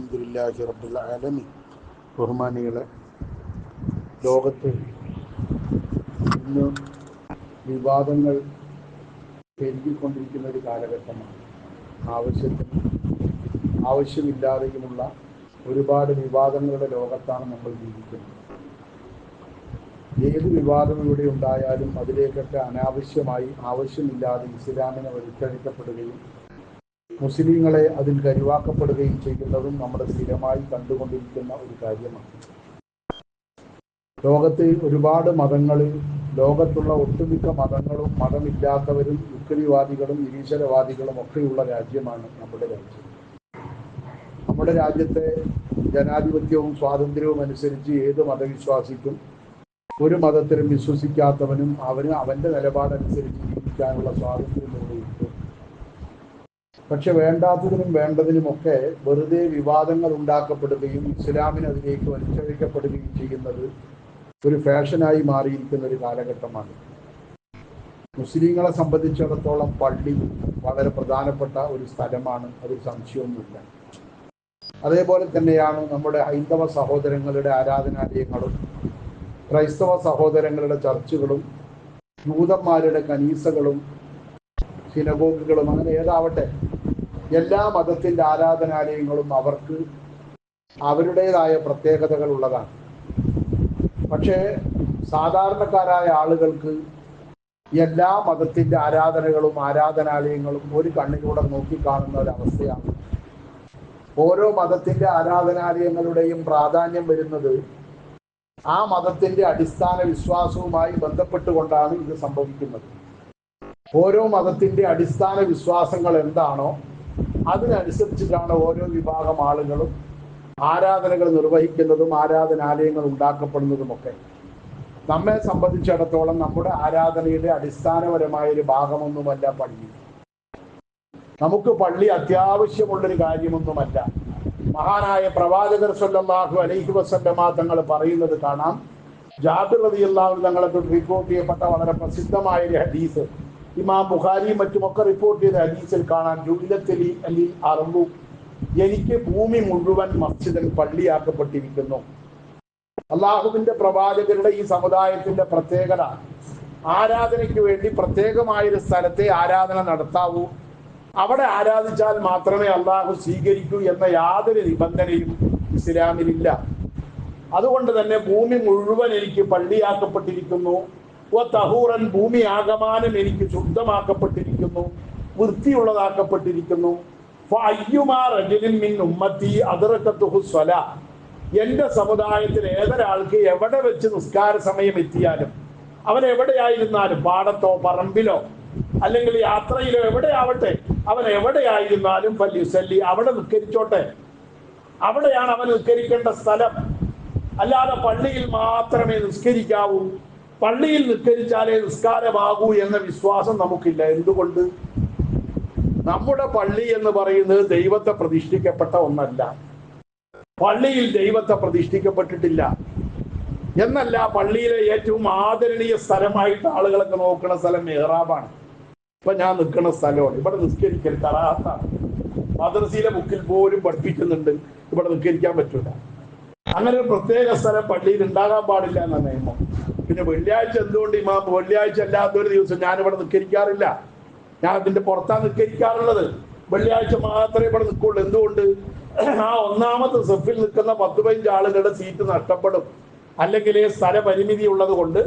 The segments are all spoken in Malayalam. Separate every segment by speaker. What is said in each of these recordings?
Speaker 1: അലഹമുല്ലാഹി റബ്ബുൽ ആലമി ബഹുമാനികളെ ലോകത്ത് ഇന്ന് വിവാദങ്ങൾ പെരുകിക്കൊണ്ടിരിക്കുന്ന ഒരു കാലഘട്ടമാണ്. ആവശ്യത്തിന് ആവശ്യമില്ലാതെയുമുള്ള ഒരുപാട് വിവാദങ്ങളുടെ ലോകത്താണ് നമ്മൾ ജീവിക്കുന്നത്. ഏത് വിവാദം ഇവിടെ ഉണ്ടായാലും അതിലേക്കൊക്കെ അനാവശ്യമായി ആവശ്യമില്ലാതെ ഇസ്ലാമിനെ വലിച്ചഴിക്കപ്പെടുകയും മുസ്ലിങ്ങളെ അതിൽ കരുവാക്കപ്പെടുകയും ചെയ്യുന്നതും നമ്മുടെ സ്ഥിരമായി കണ്ടുകൊണ്ടിരിക്കുന്ന ഒരു കാര്യമാണ്. ലോകത്ത് ഒരുപാട് മതങ്ങൾ ലോകത്തുള്ള ഒട്ടുമിക്ക മതങ്ങളും മതമില്ലാത്തവരും യുക്തിവാദികളും നിരീശ്വരവാദികളും ഒക്കെയുള്ള രാജ്യമാണ് നമ്മുടെ രാജ്യം. നമ്മുടെ രാജ്യത്തെ ജനാധിപത്യവും സ്വാതന്ത്ര്യവും അനുസരിച്ച് ഏത് മതവിശ്വാസിക്കും ഒരു മതത്തിലും വിശ്വസിക്കാത്തവനും അവന് അവന്റെ നിലപാടനുസരിച്ച് ജീവിക്കാനുള്ള സ്വാതന്ത്ര്യം പക്ഷെ വേണ്ടാത്തതിനും വേണ്ടതിനുമൊക്കെ വെറുതെ വിവാദങ്ങൾ ഉണ്ടാക്കപ്പെടുകയും ഇസ്ലാമിന് അതിലേക്ക് വലിച്ചഴിക്കപ്പെടുകയും ചെയ്യുന്നത് ഒരു ഫാഷനായി മാറിയിരിക്കുന്ന ഒരു കാലഘട്ടമാണ്. മുസ്ലിങ്ങളെ സംബന്ധിച്ചിടത്തോളം പള്ളി വളരെ പ്രധാനപ്പെട്ട ഒരു സ്ഥലമാണ് അതിൽ സംശയമൊന്നുമില്ല. അതേപോലെ തന്നെയാണ് നമ്മുടെ ഹൈന്ദവ സഹോദരങ്ങളുടെ ആരാധനാലയങ്ങളും ക്രൈസ്തവ സഹോദരങ്ങളുടെ ചർച്ചുകളും ജൂതന്മാരുടെ കനീസകളും സിനഗോഗുകളും അങ്ങനെ ഏതാവട്ടെ എല്ലാ മതത്തിന്റെ ആരാധനാലയങ്ങളും അവർക്ക് അവരുടേതായ പ്രത്യേകതകൾ ഉള്ളതാണ്. പക്ഷേ സാധാരണക്കാരായ ആളുകൾക്ക് എല്ലാ മതത്തിന്റെ ആരാധനകളും ആരാധനാലയങ്ങളും ഒരു കണ്ണിലൂടെ നോക്കിക്കാണുന്ന ഒരവസ്ഥയാണ്. ഓരോ മതത്തിന്റെ ആരാധനാലയങ്ങളുടെയും പ്രാധാന്യം വരുന്നത് ആ മതത്തിന്റെ അടിസ്ഥാന വിശ്വാസവുമായി ബന്ധപ്പെട്ടുകൊണ്ടാണ് ഇത് സംഭവിക്കുന്നത്. ഓരോ മതത്തിന്റെ അടിസ്ഥാന വിശ്വാസങ്ങൾ എന്താണോ അതിനനുസരിച്ചിട്ടാണ് ഓരോ വിഭാഗം ആളുകളും ആരാധനകൾ നിർവഹിക്കുന്നതും ആരാധനാലയങ്ങൾ ഉണ്ടാക്കപ്പെടുന്നതുമൊക്കെ. നമ്മെ സംബന്ധിച്ചിടത്തോളം നമ്മുടെ ആരാധനയുടെ അടിസ്ഥാനപരമായ ഒരു ഭാഗമൊന്നുമല്ല പള്ളി. നമുക്ക് പള്ളി അത്യാവശ്യമുള്ളൊരു കാര്യമൊന്നുമല്ല. മഹാനായ പ്രവാചകർ സല്ലല്ലാഹു അലൈഹി വസല്ലമ തങ്ങൾ പറയുന്നത് കാണാം. ജാബിർ റളിയല്ലാഹു തങ്ങളെ റിപ്പോർട്ട് ചെയ്യപ്പെട്ട വളരെ പ്രസിദ്ധമായ ഒരു ഹദീസ്. ഇമാം ബുഖാരിയും മറ്റുമൊക്കെ റിപ്പോർട്ട് ചെയ്ത ഹദീസിൽ കാണാം ജൂലത്തലി അലി അറബു എനിക്ക് ഭൂമി മുഴുവൻ മസ്ജിദൻ പള്ളിയാക്കപ്പെട്ടിരിക്കുന്നു. അള്ളാഹുവിന്റെ പ്രവാചകരുടെ ഈ സമുദായത്തിന്റെ പ്രത്യേകത ആരാധനയ്ക്ക് വേണ്ടി പ്രത്യേകമായൊരു സ്ഥലത്തെ ആരാധന നടത്താവൂ. അവിടെ ആരാധിച്ചാൽ മാത്രമേ അള്ളാഹു സ്വീകരിക്കൂ എന്ന യാതൊരു നിബന്ധനയും ഇസ്ലാമിലില്ല. അതുകൊണ്ട് തന്നെ ഭൂമി മുഴുവൻ എനിക്ക് പള്ളിയാക്കപ്പെട്ടിരിക്കുന്നു. തഹൂറൻ ഭൂമി ആകമാനം എനിക്ക് ശുദ്ധമാക്കപ്പെട്ടിരിക്കുന്നു വൃത്തിയുള്ളതാക്കപ്പെട്ടിരിക്കുന്നു. എന്റെ സമുദായത്തിൽ ഏതൊരാൾക്ക് എവിടെ വെച്ച് നിസ്കാര സമയം എത്തിയാലും അവൻ എവിടെയായിരുന്നാലും പാടത്തോ പറമ്പിലോ അല്ലെങ്കിൽ യാത്രയിലോ എവിടെ ആവട്ടെ അവൻ എവിടെയായിരുന്നാലും ഫല്യുസല്ലി അവിടെ നിസ്കരിച്ചോട്ടെ. അവിടെയാണ് അവൻ നിസ്കരിക്കേണ്ട സ്ഥലം. അല്ലാതെ പള്ളിയിൽ മാത്രമേ നിസ്കരിക്കാവൂ. പള്ളിയിൽ നിസ്കരിച്ചാലേ നിസ്കാരമാകൂ എന്ന വിശ്വാസം നമുക്കില്ല. എന്തുകൊണ്ട്? നമ്മുടെ പള്ളി എന്ന് പറയുന്നത് ദൈവത്തെ പ്രതിഷ്ഠിക്കപ്പെട്ട ഒന്നല്ല. പള്ളിയിൽ ദൈവത്തെ പ്രതിഷ്ഠിക്കപ്പെട്ടിട്ടില്ല. എന്നല്ല പള്ളിയിലെ ഏറ്റവും ആദരണീയ സ്ഥലമായിട്ട് ആളുകളൊക്കെ നോക്കുന്ന സ്ഥലം മെഹ്റാബാണ്. ഇപ്പൊ ഞാൻ നിൽക്കുന്ന സ്ഥലമാണ്. ഇവിടെ നിസ്കരിക്കൽ കറാത്താണ് മദ്രസയിലെ ബുക്കിൽ പോലും പഠിപ്പിക്കുന്നുണ്ട്. ഇവിടെ നിസ്കരിക്കാൻ പറ്റൂല. അങ്ങനെ ഒരു പ്രത്യേക സ്ഥലം പള്ളിയിൽ ഉണ്ടാകാൻ പാടില്ല എന്ന നിയമം. പിന്നെ വെള്ളിയാഴ്ച എന്തുകൊണ്ട് ഇമാം വെള്ളിയാഴ്ച അല്ലാത്തൊരു ദിവസം ഞാൻ ഇവിടെ നിസ്കരിക്കാറില്ല ഞാൻ അതിന്റെ പുറത്താണ് നിൽക്കരിക്കാറുള്ളത്. വെള്ളിയാഴ്ച മാത്രമേ ഇവിടെ നിൽക്കുള്ളൂ. എന്തുകൊണ്ട്? ആ ഒന്നാമത്തെ സെഫിൽ നിൽക്കുന്ന പത്ത് പതിനഞ്ച് ആളുകളുടെ സീറ്റ് നഷ്ടപ്പെടും. അല്ലെങ്കിൽ സ്ഥലപരിമിതി ഉള്ളത് കൊണ്ട്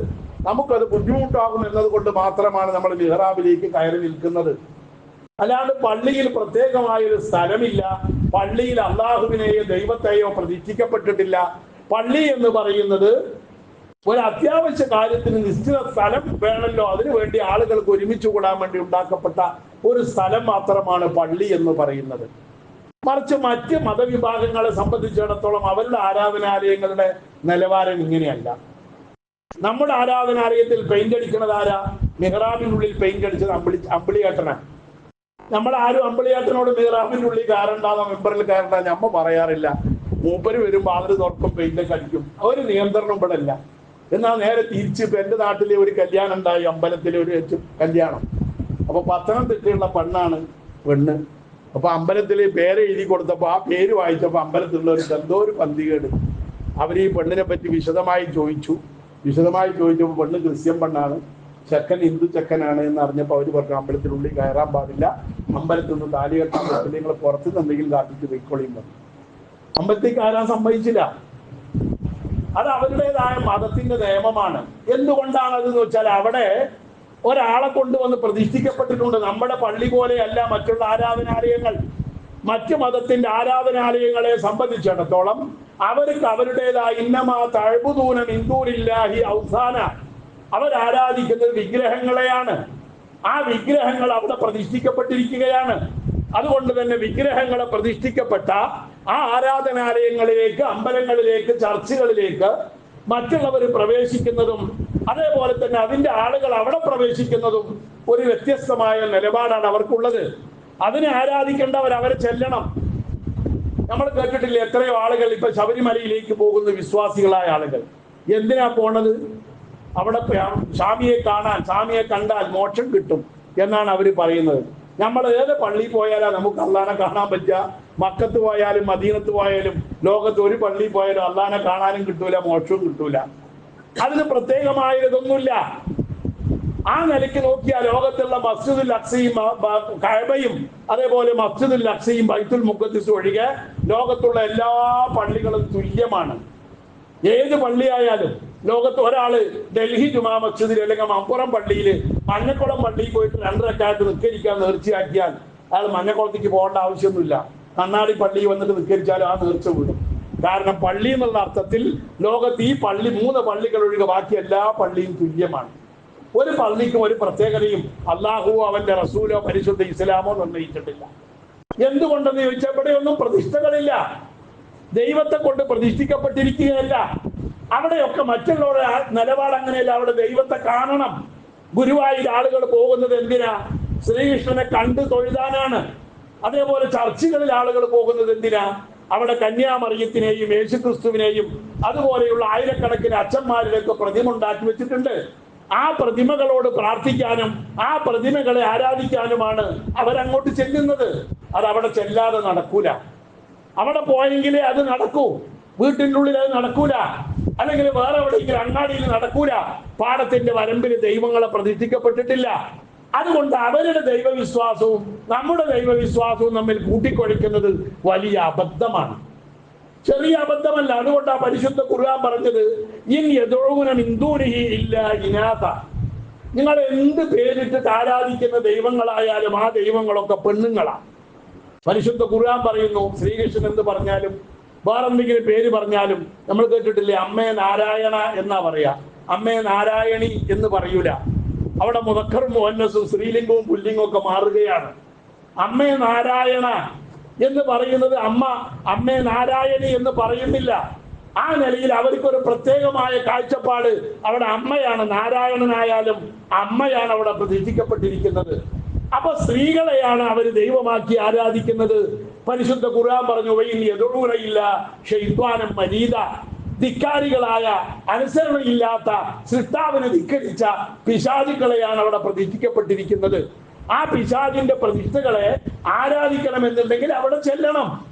Speaker 1: നമുക്കത് ബുദ്ധിമുട്ടാകും എന്നത് കൊണ്ട് മാത്രമാണ് നമ്മൾ മിഹ്റാബിലേക്ക് കയറി നിൽക്കുന്നത്. അല്ലാണ്ട് പള്ളിയിൽ പ്രത്യേകമായൊരു സ്ഥലമില്ല. പള്ളിയിൽ അള്ളാഹുവിനെയോ ദൈവത്തെയോ പ്രതിഷ്ഠിക്കപ്പെട്ടിട്ടില്ല പള്ളി എന്ന് പറയുന്നത് ഒരു അത്യാവശ്യ കാര്യത്തിന് നിശ്ചിത സ്ഥലം വേണമല്ലോ അതിനു വേണ്ടി ആളുകൾക്ക് ഒരുമിച്ച് കൂടാൻ വേണ്ടി ഉണ്ടാക്കപ്പെട്ട ഒരു സ്ഥലം മാത്രമാണ് പള്ളി എന്ന് പറയുന്നത്. മറിച്ച് മറ്റ് മതവിഭാഗങ്ങളെ സംബന്ധിച്ചിടത്തോളം അവരുടെ ആരാധനാലയങ്ങളുടെ നിലവാരം ഇങ്ങനെയല്ല. നമ്മുടെ ആരാധനാലയത്തിൽ പെയിന്റ് അടിക്കുന്നത് ആരാ? മെഹ്റാബിനുള്ളിൽ പെയിന്റ് അടിച്ചത് അമ്പിളി അമ്പിളിയേട്ടനാ. നമ്മൾ ആരും അമ്പിളിയേട്ടനോട് മിഹ്റാബിന്റെ ഉള്ളിൽ കയറണ്ടാന്നോ മെമ്പറിൽ കയറണ്ട നമ്മ പറയാറില്ല. മൂപ്പര് വരുമ്പോൾ അവർ തുറക്കും പെയിന്റ് അടിക്കും. ഒരു നിയന്ത്രണം ഇവിടെ ഇല്ല. എന്നാൽ നേരെ തിരിച്ച് ഇപ്പൊ എന്റെ നാട്ടിലെ ഒരു കല്യാണം ഉണ്ടായി അമ്പലത്തിലെ ഒരു കല്യാണം. അപ്പൊ പത്തനംതിട്ടയുള്ള പെണ്ണാണ് പെണ്ണ്. അപ്പൊ അമ്പലത്തിൽ പേര് എഴുതി കൊടുത്തപ്പോ ആ പേര് വായിച്ചപ്പോ അമ്പലത്തിലുള്ള ഒരു എന്തോ ഒരു പന്തികേട് അവർ ഈ പെണ്ണിനെ പറ്റി വിശദമായി ചോദിച്ചു. വിശദമായി ചോദിച്ചപ്പോൾ പെണ്ണ് ക്രിസ്ത്യൻ പെണ്ണാണ് ചെക്കൻ ഹിന്ദു ചെക്കനാണ് എന്ന് അറിഞ്ഞപ്പോൾ അവർ പറഞ്ഞു അമ്പലത്തിനുള്ളിൽ കയറാൻ പാടില്ല. അമ്പലത്തിൽ നിന്ന് താലി കെട്ടാൻ പറ്റില്ല നിങ്ങൾ പുറത്തുനിന്ന് എന്തെങ്കിലും കാട്ടിച്ച് പൊയ്ക്കോളിയും പറഞ്ഞു. അമ്പലത്തിൽ കയറാൻ സമ്മതിച്ചില്ല. അത് അവരുടേതായ മതത്തിന്റെ നിയമമാണ്. എന്തുകൊണ്ടാണ് അതെന്ന് വെച്ചാൽ അവിടെ ഒരാളെ കൊണ്ടുവന്ന് പ്രതിഷ്ഠിക്കപ്പെട്ടിട്ടുണ്ട്. നമ്മുടെ പള്ളി പോലെയല്ല മറ്റുള്ള ആരാധനാലയങ്ങൾ. മറ്റു മതത്തിന്റെ ആരാധനാലയങ്ങളെ സംബന്ധിച്ചിടത്തോളം അവർക്ക് അവരുടേതായ ഇന്നമാ തഴുപുതൂനം ഇന്ദൂരില്ലാഹി ഔസാന. അവരാരാധിക്കുന്നത് വിഗ്രഹങ്ങളെയാണ്. ആ വിഗ്രഹങ്ങൾ അവിടെ പ്രതിഷ്ഠിക്കപ്പെട്ടിരിക്കുകയാണ്. അതുകൊണ്ട് തന്നെ വിഗ്രഹങ്ങളെ പ്രതിഷ്ഠിക്കപ്പെട്ട ആ ആരാധനാലയങ്ങളിലേക്ക് അമ്പലങ്ങളിലേക്ക് ചർച്ചുകളിലേക്ക് മറ്റുള്ളവർ പ്രവേശിക്കുന്നതും അതേപോലെ തന്നെ അതിന്റെ ആളുകൾ അവിടെ പ്രവേശിക്കുന്നതും ഒരു വ്യത്യസ്തമായ നിലപാടാണ് അവർക്കുള്ളത്. അതിനെ ആരാധിക്കേണ്ടവർ അവരെ ചെല്ലണം. നമ്മൾ കേട്ടിട്ടില്ല എത്രയോ ആളുകൾ ഇപ്പൊ ശബരിമലയിലേക്ക് പോകുന്ന വിശ്വാസികളായ ആളുകൾ. എന്തിനാ പോണത്? അവിടെ സ്വാമിയെ കാണാൻ സ്വാമിയെ കണ്ടാൽ മോക്ഷം കിട്ടും എന്നാണ് അവർ പറയുന്നത്. നമ്മൾ ഏത് പള്ളി പോയാലാ നമുക്ക് അള്ളാനെ കാണാൻ പറ്റുക മക്കത്ത് പോയാലും മദീനത്ത് പോയാലും ലോകത്ത് ഒരു പള്ളി പോയാലും അള്ളാനെ കാണാനും കിട്ടൂല മോക്ഷവും കിട്ടൂല. അതിന് പ്രത്യേകമായ ഇതൊന്നുമില്ല ആ നിലയ്ക്ക് നോക്കിയാൽ ലോകത്തുള്ള മസ്ജിദുൽ അക്സയും കഅബയും അതേപോലെ മസ്ജിദുൽ അക്സയും ബൈത്തുൽ മുഖദ്ദിസും ഒഴികെ ലോകത്തുള്ള എല്ലാ പള്ളികളും തുല്യമാണ്. ഏത് പള്ളിയായാലും ലോകത്ത് ഒരാൾ ഡൽഹി ജുമാ മസ്ജിദിൽ അല്ലെങ്കിൽ മമ്പുറം പള്ളിയിൽ മഞ്ഞക്കുളം പള്ളിയിൽ പോയിട്ട് രണ്ടരക്കാലത്ത് നിസ്കരിക്കാൻ നേർച്ചയാക്കിയാൽ അയാൾ മഞ്ഞക്കുളത്തേക്ക് പോകേണ്ട ആവശ്യമൊന്നുമില്ല. കണ്ണാടി പള്ളിയിൽ വന്നിട്ട് നിസ്കരിച്ചാലും ആ നേർച്ച വിടും കാരണം പള്ളി എന്നുള്ള അർത്ഥത്തിൽ ലോകത്ത് ഈ പള്ളി മൂന്ന് പള്ളികൾ ഒഴികെ ബാക്കി എല്ലാ പള്ളിയും തുല്യമാണ്. ഒരു പള്ളിക്കും ഒരു പ്രത്യേകതയും അള്ളാഹുവോ അവന്റെ റസൂലോ പരിശുദ്ധ ഇസ്ലാമോ നിർണയിച്ചിട്ടില്ല. എന്തുകൊണ്ടെന്ന് ചോദിച്ചാൽ ഇവിടെയൊന്നും പ്രതിഷ്ഠകളില്ല. ദൈവത്തെ കൊണ്ട് പ്രതിഷ്ഠിക്കപ്പെട്ടിരിക്കുകയല്ല. അവിടെയൊക്കെ മറ്റുള്ളവരുടെ നിലപാട് അങ്ങനെയല്ല. അവിടെ ദൈവത്തെ കാണണം. ഗുരുവായൂർ ആളുകൾ പോകുന്നത് എന്തിനാ? ശ്രീകൃഷ്ണനെ കണ്ട് തൊഴുതാനാണ്. അതേപോലെ ചർച്ചുകളിൽ ആളുകൾ പോകുന്നത് എന്തിനാ? അവിടെ കന്യാമറിയത്തിനെയും യേശുക്രിസ്തുവിനെയും അതുപോലെയുള്ള ആയിരക്കണക്കിന് അച്ഛന്മാരിലൊക്കെ പ്രതിമ ഉണ്ടാക്കി വെച്ചിട്ടുണ്ട്. ആ പ്രതിമകളോട് പ്രാർത്ഥിക്കാനും ആ പ്രതിമകളെ ആരാധിക്കാനുമാണ് അവരങ്ങോട്ട് ചെല്ലുന്നത്. അത് അവിടെ ചെല്ലാതെ നടക്കൂല. അവിടെ പോയെങ്കിലേ അത് നടക്കൂ. വീട്ടിന്റെ ഉള്ളിൽ അത് നടക്കൂല. അല്ലെങ്കിൽ വേറെ എവിടെയെങ്കിലും അങ്ങാടിയിൽ നടക്കൂല. പാടത്തിന്റെ വരമ്പിൽ ദൈവങ്ങളെ പ്രതിഷ്ഠിക്കപ്പെട്ടിട്ടില്ല അതുകൊണ്ട് അവരുടെ ദൈവവിശ്വാസവും നമ്മുടെ ദൈവവിശ്വാസവും തമ്മിൽ കൂട്ടിക്കൊഴിക്കുന്നത് വലിയ അബദ്ധമാണ്. ചെറിയ അബദ്ധമല്ല. അതുകൊണ്ടാ പരിശുദ്ധ ഖുർആൻ പറഞ്ഞത് ഇൻ യദോഗുനം ഇന്ദൂരിഹി ഇല്ല ഇനാഥ. നിങ്ങൾ എന്ത് പേരിട്ട് ആരാധിക്കുന്ന ദൈവങ്ങളായാലും ആ ദൈവങ്ങളൊക്കെ പെണ്ണുങ്ങളാണ് പരിശുദ്ധ ഖുർആൻ പറയുന്നു ശ്രീകൃഷ്ണൻ എന്ത് പറഞ്ഞാലും വേറെന്തെങ്കിലും പേര് പറഞ്ഞാലും നമ്മൾ കേട്ടിട്ടില്ലേ അമ്മേ നാരായണ എന്നാ പറയാ. അമ്മേ നാരായണി എന്ന് പറയൂല. അവിടെ മുതക്കറും മോഹന്നസും സ്ത്രീലിംഗവും പുല്ലിംഗവും ഒക്കെ മാറുകയാണ്. അമ്മേ നാരായണ എന്ന് പറയുന്നത് അമ്മ അമ്മേ നാരായണി എന്ന് പറയുന്നില്ല. ആ നിലയിൽ അവർക്കൊരു പ്രത്യേകമായ കാഴ്ചപ്പാട് അവിടെ അമ്മയാണ് നാരായണനായാലും അമ്മയാണ് അവിടെ പ്രതിഷ്ഠിക്കപ്പെട്ടിരിക്കുന്നത്. അപ്പൊ സ്ത്രീകളെയാണ് അവർ ദൈവമാക്കി ആരാധിക്കുന്നത്. പരിശുദ്ധ ഖുർആൻ പറഞ്ഞു എതിർവുറയില്ല ഷെയ്ത്വാനം മരീത ധിക്കാരികളായ അനുസരണയില്ലാത്ത സൃഷ്ടാവിനെ ധിക്കരിച്ച പിശാചുക്കളെയാണ് അവിടെ പ്രതിഷ്ഠിക്കപ്പെട്ടിരിക്കുന്നത്. ആ പിശാചിന്റെ പ്രതിഷ്ഠകളെ ആരാധിക്കണമെന്നുണ്ടെങ്കിൽ അവിടെ ചെല്ലണം.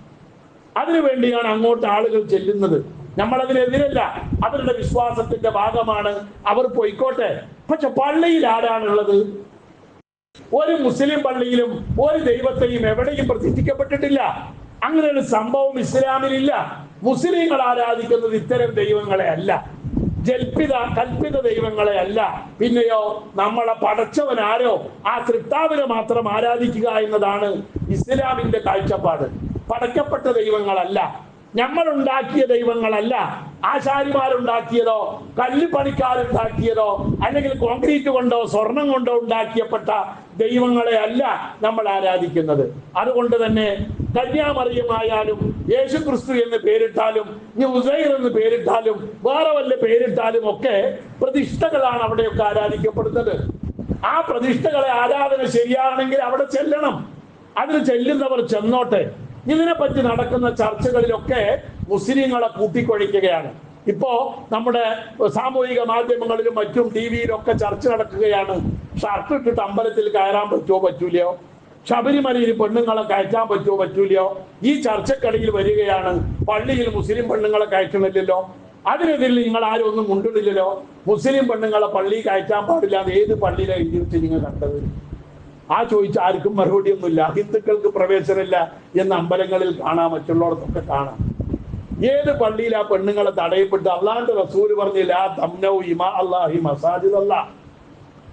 Speaker 1: അതിനുവേണ്ടിയാണ് അങ്ങോട്ട് ആളുകൾ ചെല്ലുന്നത്. നമ്മൾ അതിനെതിരല്ല അവരുടെ വിശ്വാസത്തിന്റെ ഭാഗമാണ്. അവർ പോയിക്കോട്ടെ. പക്ഷെ പള്ളിയിൽ ആരാണുള്ളത്? ഒരു മുസ്ലിം പള്ളിയിലും ഒരു ദൈവത്തെയും എവിടെയും പ്രതിഷ്ഠിക്കപ്പെട്ടിട്ടില്ല. അങ്ങനെ ഒരു സംഭവം ഇസ്ലാമിലില്ല. മുസ്ലിങ്ങൾ ആരാധിക്കുന്നത് ഇത്തരം ദൈവങ്ങളെ അല്ല. ജൽപിത കൽപ്പിത ദൈവങ്ങളെ അല്ല. പിന്നെയോ നമ്മളെ പടച്ചവൻ ആരോ? ആ തൃത്താവിനെ മാത്രം ആരാധിക്കുക എന്നതാണ് ഇസ്ലാമിന്റെ കാഴ്ചപ്പാട്. പടക്കപ്പെട്ട ദൈവങ്ങളല്ല. നമ്മൾ ഉണ്ടാക്കിയ ദൈവങ്ങളല്ല. ആശാരിമാരുണ്ടാക്കിയതോ കല്ല് പണിക്കാരുണ്ടാക്കിയതോ അല്ലെങ്കിൽ കോൺക്രീറ്റ് കൊണ്ടോ സ്വർണം കൊണ്ടോ ഉണ്ടാക്കിയപ്പെട്ട ദൈവങ്ങളെ അല്ല നമ്മൾ ആരാധിക്കുന്നത്. അതുകൊണ്ട് തന്നെ കന്യാമറിയമായാലും യേശു ക്രിസ്തു എന്ന് പേരിട്ടാലും ഉസൈർ എന്ന് പേരിട്ടാലും വേറെ വല്ല പേരിട്ടാലും ഒക്കെ പ്രതിഷ്ഠകളാണ് അവിടെയൊക്കെ ആരാധിക്കപ്പെടുന്നത്. ആ പ്രതിഷ്ഠകളെ ആരാധന ശരിയാണെങ്കിൽ അവിടെ ചെല്ലണം. അതിന് ചെല്ലുന്നവർ ചെന്നോട്ടെ. ഇതിനെപ്പറ്റി നടക്കുന്ന ചർച്ചകളിലൊക്കെ മുസ്ലിങ്ങളെ കൂട്ടിക്കൊഴിക്കുകയാണ്. ഇപ്പോ നമ്മുടെ സാമൂഹിക മാധ്യമങ്ങളിലും മറ്റും ടി വിയിലൊക്കെ ചർച്ച നടക്കുകയാണ്. ഷർട്ട് ഇട്ടിട്ട് അമ്പലത്തിൽ കയറാൻ പറ്റുമോ പറ്റൂലയോ? ശബരിമലയിൽ പെണ്ണുങ്ങളെ കയറ്റാൻ പറ്റുമോ പറ്റൂലയോ? ഈ ചർച്ചക്കടയിൽ വരികയാണ്. പള്ളിയിൽ മുസ്ലിം പെണ്ണുങ്ങളെ കയറ്റണില്ലല്ലോ അതിനെതിരിൽ നിങ്ങൾ ആരും ഒന്നും മുണ്ടിടില്ലല്ലോ. മുസ്ലിം പെണ്ണുങ്ങളെ പള്ളി കയറ്റാൻ പാടില്ല എന്ന് ഏത് പള്ളിയിലെ എഴുതിയിട്ട് നിങ്ങൾ കണ്ടത്? ആ ചോദിച്ച ആർക്കും മറുപടി ഒന്നുമില്ല ഹിന്ദുക്കൾക്ക് പ്രവേശനമില്ല എന്ന് അമ്പലങ്ങളിൽ കാണാം മറ്റുള്ളവർക്കൊക്കെ കാണാം. ഏത് പള്ളിയിൽ ആ പെണ്ണുങ്ങളെ തടയപ്പെട്ട് അള്ളാന്റെ റസൂർ പറഞ്ഞില്ല അള്ളാഹി മസാജിദ് അല്ല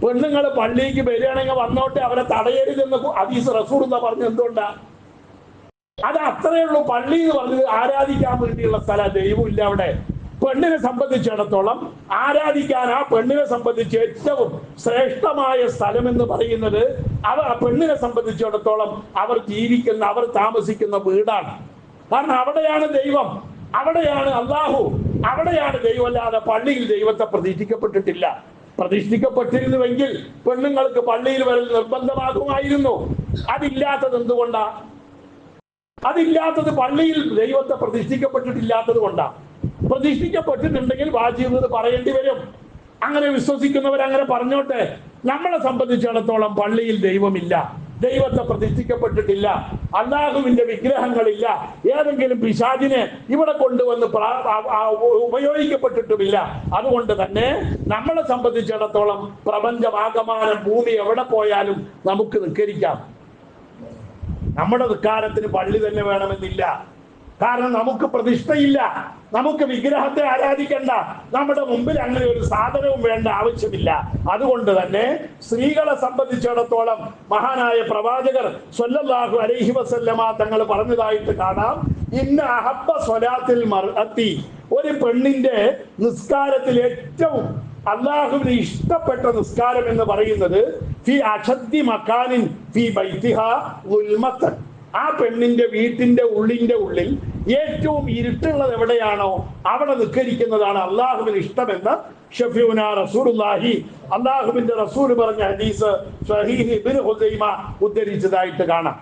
Speaker 1: പെണ്ണുങ്ങൾ പള്ളിക്ക് വരികയാണെങ്കിൽ വന്നോട്ടെ അവരെ തടയരുതെന്ന് ഹദീസ് റസൂർ എന്നാ പറഞ്ഞു എന്തുകൊണ്ടാ? അത് അത്രയേ ഉള്ളൂ. പള്ളി എന്ന് പറഞ്ഞത് ആരാധിക്കാൻ വേണ്ടിയുള്ള സ്ഥലം ദൈവമില്ല അവിടെ. പെണ്ണിനെ സംബന്ധിച്ചിടത്തോളം ആരാധിക്കാൻ ആ പെണ്ണിനെ സംബന്ധിച്ച് ഏറ്റവും ശ്രേഷ്ഠമായ സ്ഥലം എന്ന് പറയുന്നത് അവർ ആ പെണ്ണിനെ സംബന്ധിച്ചിടത്തോളം അവർ ജീവിക്കുന്ന അവർ താമസിക്കുന്ന വീടാണ്. കാരണം അവിടെയാണ് ദൈവം. അവിടെയാണ് അള്ളാഹു അവിടെയാണ് ദൈവം. അല്ലാതെ പള്ളിയിൽ ദൈവത്തെ പ്രതീക്ഷിക്കപ്പെട്ടിട്ടില്ല. പ്രതിഷ്ഠിക്കപ്പെട്ടിരുന്നുവെങ്കിൽ പെണ്ണുങ്ങൾക്ക് പള്ളിയിൽ വരൽ നിർബന്ധമാകുമായിരുന്നു. അതില്ലാത്തത് എന്തുകൊണ്ടാ? അതില്ലാത്തത് പള്ളിയിൽ ദൈവത്തെ പ്രതിഷ്ഠിക്കപ്പെട്ടിട്ടില്ലാത്തത് കൊണ്ടാ. പ്രതിഷ്ഠിക്കപ്പെട്ടിട്ടുണ്ടെങ്കിൽ വാജിബ് പറയേണ്ടി വരും. അങ്ങനെ വിശ്വസിക്കുന്നവർ അങ്ങനെ പറഞ്ഞോട്ടെ. നമ്മളെ സംബന്ധിച്ചിടത്തോളം പള്ളിയിൽ ദൈവമില്ല. ദൈവത്തെ പ്രതിഷ്ഠിക്കപ്പെട്ടിട്ടില്ല അള്ളാഹുവിന്റെ വിഗ്രഹങ്ങളില്ല. ഏതെങ്കിലും പിശാചിനെ ഇവിടെ കൊണ്ടുവന്ന് ഉപയോഗിക്കപ്പെട്ടിട്ടുമില്ല. അതുകൊണ്ട് തന്നെ നമ്മളെ സംബന്ധിച്ചിടത്തോളം പ്രപഞ്ചമാകമാനം ഭൂമി എവിടെ പോയാലും നമുക്ക് നിസ്കരിക്കാം നമ്മുടെ നിസ്കാരത്തിന് പള്ളി തന്നെ വേണമെന്നില്ല. കാരണം നമുക്ക് പ്രതിഷ്ഠയില്ല. നമുക്ക് വിഗ്രഹത്തെ ആരാധിക്കണ്ട. നമ്മുടെ മുമ്പിൽ അങ്ങനെ ഒരു സാധനവും വേണ്ട ആവശ്യമില്ല. അതുകൊണ്ട് തന്നെ സ്ത്രീകളെ സംബന്ധിച്ചിടത്തോളം മഹാനായ പ്രവാചകർ സ്വല്ലല്ലാഹു അലൈഹി വസല്ലമ തങ്ങൾ പറഞ്ഞതായിട്ട് കാണാം. ഇന്ന അഹബ്ബ സ്വലാത്തിൽ മർഅത്തി. ഒരു പെണ്ണിന്റെ നിസ്കാരത്തിൽ ഏറ്റവും അള്ളാഹുവിന് ഇഷ്ടപ്പെട്ട നിസ്കാരം എന്ന് പറയുന്നത് ഫി അഷദ്ദി മക്കാനിൻ ഫി ബൈത്തിഹ ഉൽമത്തൻ ആ പെണ്ണിന്റെ വീട്ടിന്റെ ഉള്ളിന്റെ ഉള്ളിൽ ഏറ്റവും ഇരുട്ടുള്ളത് എവിടെയാണോ അവിടെ നിൽക്കരിക്കുന്നതാണ് അള്ളാഹുവിന് ഇഷ്ടമെന്ന് ഷഫിയുന റസൂലുള്ളാഹി. അള്ളാഹുവിന്റെ റസൂൽ പറഞ്ഞ ഹദീസ് ഹുസൈമ ഉദ്ധരിച്ചതായിട്ട് കാണാം.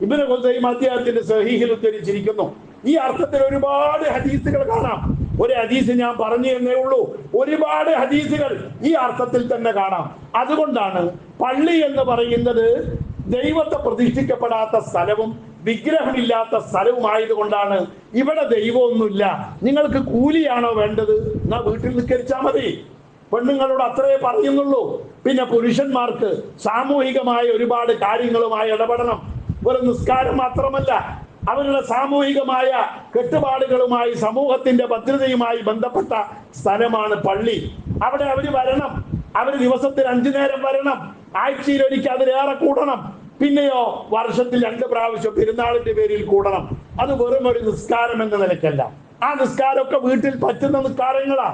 Speaker 1: ഇബിന് ഹുസൈമ അദ്ദേഹത്തിന്റെ സഹീഹിൽ ഉദ്ധരിച്ചിരിക്കുന്നു. ഈ അർത്ഥത്തിൽ ഒരുപാട് ഹദീസുകൾ കാണാം. ഒരു ഹദീസ് ഞാൻ പറഞ്ഞു എന്നേ ഉള്ളൂ. ഒരുപാട് ഹദീസുകൾ ഈ അർത്ഥത്തിൽ തന്നെ കാണാം. അതുകൊണ്ടാണ് പള്ളി എന്ന് പറയുന്നത് ദൈവത്തെ പ്രതിഷ്ഠിക്കപ്പെടാത്ത സ്ഥലവും വിഗ്രഹമില്ലാത്ത സ്ഥലവുമായതുകൊണ്ടാണ് ഇവിടെ ദൈവമൊന്നുമില്ല. നിങ്ങൾക്ക് കൂലിയാണോ വേണ്ടത്? എന്നാ വീട്ടിൽ നിസ്കരിച്ചാൽ മതി. പെണ്ണുങ്ങളോട് അത്രയേ പറയുന്നുള്ളൂ. പിന്നെ പുരുഷന്മാർക്ക് സാമൂഹികമായ ഒരുപാട് കാര്യങ്ങളുമായി ഇടപെടണം. ഒരു നിസ്കാരം മാത്രമല്ല അവരുടെ സാമൂഹികമായ കെട്ടുപാടുകളുമായി സമൂഹത്തിന്റെ ഭദ്രതയുമായി ബന്ധപ്പെട്ട സ്ഥലമാണ് പള്ളി. അവിടെ അവർ വരണം. അവർ ദിവസത്തിൽ അഞ്ചു നേരം വരണം. ആഴ്ചയിൽ ഒരിക്കൽ അതിലേറെ കൂടണം. പിന്നെയോ വർഷത്തിൽ രണ്ട് പ്രാവശ്യം പെരുന്നാളിന്റെ പേരിൽ കൂടണം. അത് വെറും ഒരു നിസ്കാരം എന്ന നിലയ്ക്കല്ല. ആ നിസ്കാരമൊക്കെ വീട്ടിൽ പറ്റുന്ന നിസ്കാരങ്ങളാ.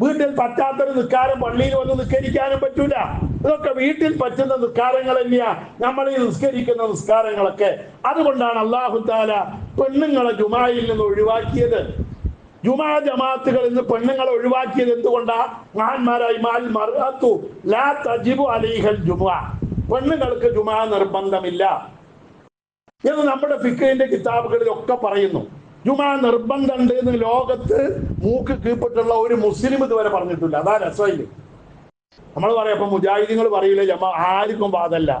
Speaker 1: വീട്ടിൽ പറ്റാത്തൊരു നിസ്കാരം പള്ളിയിൽ വന്ന് നിസ്കരിക്കാനും പറ്റൂല. ഇതൊക്കെ വീട്ടിൽ പറ്റുന്ന നിസ്കാരങ്ങൾ തന്നെയാ. നമ്മൾ ഈ നിസ്കരിക്കുന്ന നിസ്കാരങ്ങളൊക്കെ. അതുകൊണ്ടാണ് അള്ളാഹു താല പെണ്ണുങ്ങളെ ജുമായിൽ നിന്ന് ഒഴിവാക്കിയത്. ജുമാ ജമാഅത്തുകൾ ഇന്ന് പെണ്ണുങ്ങളെ ഒഴിവാക്കിയത് എന്തുകൊണ്ടാ? മഹാന്മാരായി മർഅത്തു ലാ തജിബു അലൈഹൽ ജുമാ. പെണ്ണുങ്ങൾക്ക് ജുമാ നിർബന്ധമില്ല. എന്ന് നമ്മുടെ ഫിഖിന്റെ കിതാബുകളിലൊക്കെ പറയുന്നു. ജുമാ നിർബന്ധമുണ്ട് എന്ന് ലോകത്ത് മൂക്ക് കീഴ്പ്പെട്ടുള്ള ഒരു മുസ്ലിം ഇതുവരെ പറഞ്ഞിട്ടില്ല. അതാ രസമില്ല? നമ്മൾ പറയാം അപ്പൊ മുജാഹിദിങ്ങൾ പറയില്ല ജമാ ആർക്കും വാദമല്ല.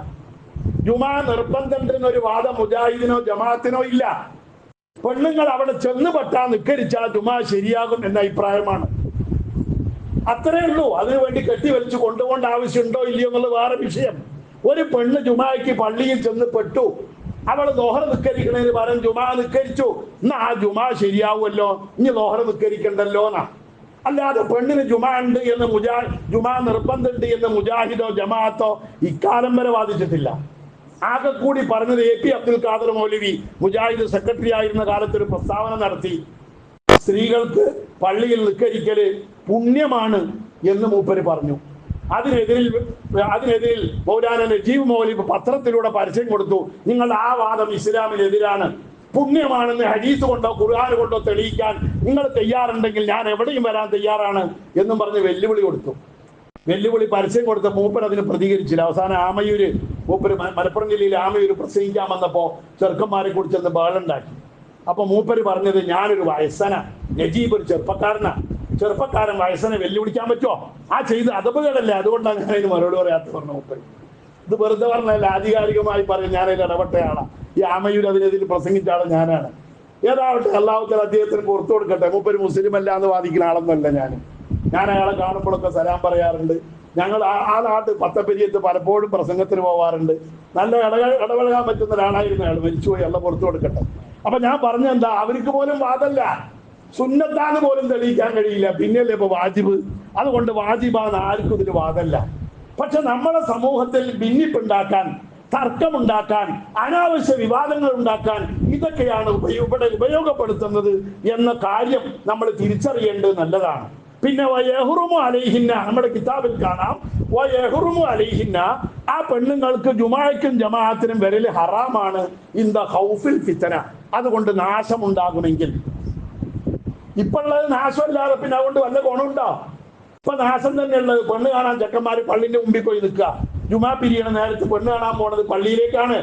Speaker 1: ജുമാ നിർബന്ധമുണ്ട് എന്നൊരു വാദം മുജാഹിദിനോ ജമാഅത്തിനോ ഇല്ല. പെണ്ണുങ്ങൾ അവിടെ ചെന്ന് പെട്ടാ നിക്കരിച്ചാൽ ജുമാ ശരിയാകും എന്ന അഭിപ്രായമാണ്. അത്രേ ഉള്ളൂ. അതിനു വേണ്ടി കെട്ടിവലിച്ച് കൊണ്ടുപോകേണ്ട ആവശ്യമുണ്ടോ ഇല്ലയോ എന്നുള്ളത് വേറെ വിഷയം. ഒരു പെണ്ണ് ജുമായ്ക്ക് പള്ളിയിൽ ചെന്ന് പെട്ടു. അവൾ ദോഹർ നിക്കരിക്കണതിന് പകരം ജുമാ നിക്കരിച്ചു എന്നാ ആ ജുമാ ശരിയാവുമല്ലോ? ഇനി ദോഹർ നിക്കരിക്കണ്ടല്ലോ എന്നാ. അല്ലാതെ പെണ്ണിന് ജുമാ ഉണ്ട് എന്ന് മുജാ ജുമാ നിർബന്ധമുണ്ട് എന്ന് മുജാഹിദോ ജമാഅത്തോ ഇക്കാലം വരെ വാദിച്ചിട്ടില്ല. ആകെ കൂടി പറഞ്ഞത് A P Abdul Khader Maulavi Mujahid secretary ആയിരുന്ന കാലത്ത് ഒരു പ്രസ്താവന നടത്തി. സ്ത്രീകൾക്ക് പള്ളിയിൽ നിൽക്കരിക്കൽ പുണ്യമാണ് എന്ന് മൂപ്പര് പറഞ്ഞു. അതിനെതിരിൽ അതിനെതിരിൽ മൗലാന നജീബ് മൗലി പത്രത്തിലൂടെ പരസ്യം കൊടുത്തു. നിങ്ങൾ ആ വാദം ഇസ്ലാമിനെതിരാണ്. പുണ്യമാണെന്ന് ഹരീസ് കൊണ്ടോ ഖുർആൻ കൊണ്ടോ തെളിയിക്കാൻ നിങ്ങൾ തയ്യാറുണ്ടെങ്കിൽ ഞാൻ എവിടെയും വരാൻ തയ്യാറാണ് എന്നും പറഞ്ഞ് വെല്ലുവിളി കൊടുത്തു. വെല്ലുവിളി പരസ്യം കൊടുത്ത മൂപ്പൻ അതിന് പ്രതികരിച്ചില്ല. അവസാനം ആമയൂര് മൂപ്പര് മലപ്പുറം ജില്ലയിൽ ആമയൂര് പ്രസംഗിക്കാൻ വന്നപ്പോൾ ചെറുക്കന്മാരെ കുറിച്ച് കുറിച്ചെന്ന് ബഹളുണ്ടാക്കി അപ്പൊ മൂപ്പര് പറഞ്ഞത് ഞാനൊരു വയസ്സന. നജീബ് ഒരു ചെറുപ്പക്കാരനാ. ചെറുപ്പക്കാരൻ വയസ്സനെ വെല്ലുവിളിക്കാൻ പറ്റുമോ ആ ചെയ്ത് അതപകടല്ലേ? അതുകൊണ്ടാണ് ഞാൻ അതിന് മറുപടി പറയാത്ത പറഞ്ഞു മൂപ്പര്. ഇത് വെറുതെ പറഞ്ഞല്ല ആധികാരികമായി പറയും ഞാനതിൽ ഇടപെട്ടയാളാണ് ഈ ആമയൂര് അതിനെതിൽ പ്രസംഗിച്ച ആൾ ഞാനാണ്. ഏതാവട്ടെ അള്ളാഹുത്തൽ അദ്ദേഹത്തിന് പുറത്തു കൊടുക്കട്ടെ. മൂപ്പര് മുസ്ലിം അല്ല എന്ന് വാദിക്കുന്ന ആളൊന്നുമല്ല ഞാൻ ഞാൻ അയാളെ കാണുമ്പോഴൊക്കെ സലാം പറയാറുണ്ട്. ഞങ്ങൾ ആ നാട്ട് പത്തപ്പെരിയത്ത് പലപ്പോഴും പ്രസംഗത്തിന് പോവാറുണ്ട്. നല്ല ഇട ഇടപഴകാൻ പറ്റുന്ന ഒരാളായിരുന്നു അയാൾ. മരിച്ചുപോയി. അല്ല പുറത്തു കൊടുക്കട്ടെ. അപ്പൊ ഞാൻ പറഞ്ഞ എന്താ? അവർക്ക് പോലും വാദല്ല. സുന്നത്താന്ന് പോലും തെളിയിക്കാൻ കഴിയില്ല. പിന്നെയല്ലേ ഇപ്പൊ വാജിബ്? അതുകൊണ്ട് വാജിബാന്ന് ആർക്കും ഇതിന് വാദല്ല. പക്ഷെ നമ്മളെ സമൂഹത്തിൽ ഭിന്നിപ്പുണ്ടാക്കാൻ തർക്കമുണ്ടാക്കാൻ അനാവശ്യ വിവാദങ്ങൾ ഉണ്ടാക്കാൻ ഇതൊക്കെയാണ് ഇവിടെ ഉപയോഗപ്പെടുത്തുന്നത് എന്ന കാര്യം നമ്മൾ തിരിച്ചറിയേണ്ടത് നല്ലതാണ്. പിന്നെ വയഹുറുമു അലൈഹിന്ന നമ്മുടെ കിതാബിൽ കാണാം. വയഹുറുമു അലൈഹിന്ന ആ പെണ്ണുങ്ങൾക്ക് ജുമായ്ക്കും ജമാഅത്തിനും വരൽ ഹറാമാണ്. ഇൻ ദ ഹൗഫിൽ ഫിത്തന. അതുകൊണ്ട് നാശമുണ്ടാകുമെങ്കിൽ. ഇപ്പുള്ളത് നാശമല്ലാതെ പിന്നെ അതുകൊണ്ട് വല്ല ഗുണമുണ്ടോ? ഇപ്പൊ നാശം തന്നെയുള്ളത്. പെണ്ണ് കാണാൻ ചെക്കന്മാര് പള്ളിന്റെ മുമ്പിൽ പോയി നിൽക്കുക. ജുമാ പിരിയണ നേരത്ത് പെണ്ണ് കാണാൻ പോണത് പള്ളിയിലേക്കാണ്.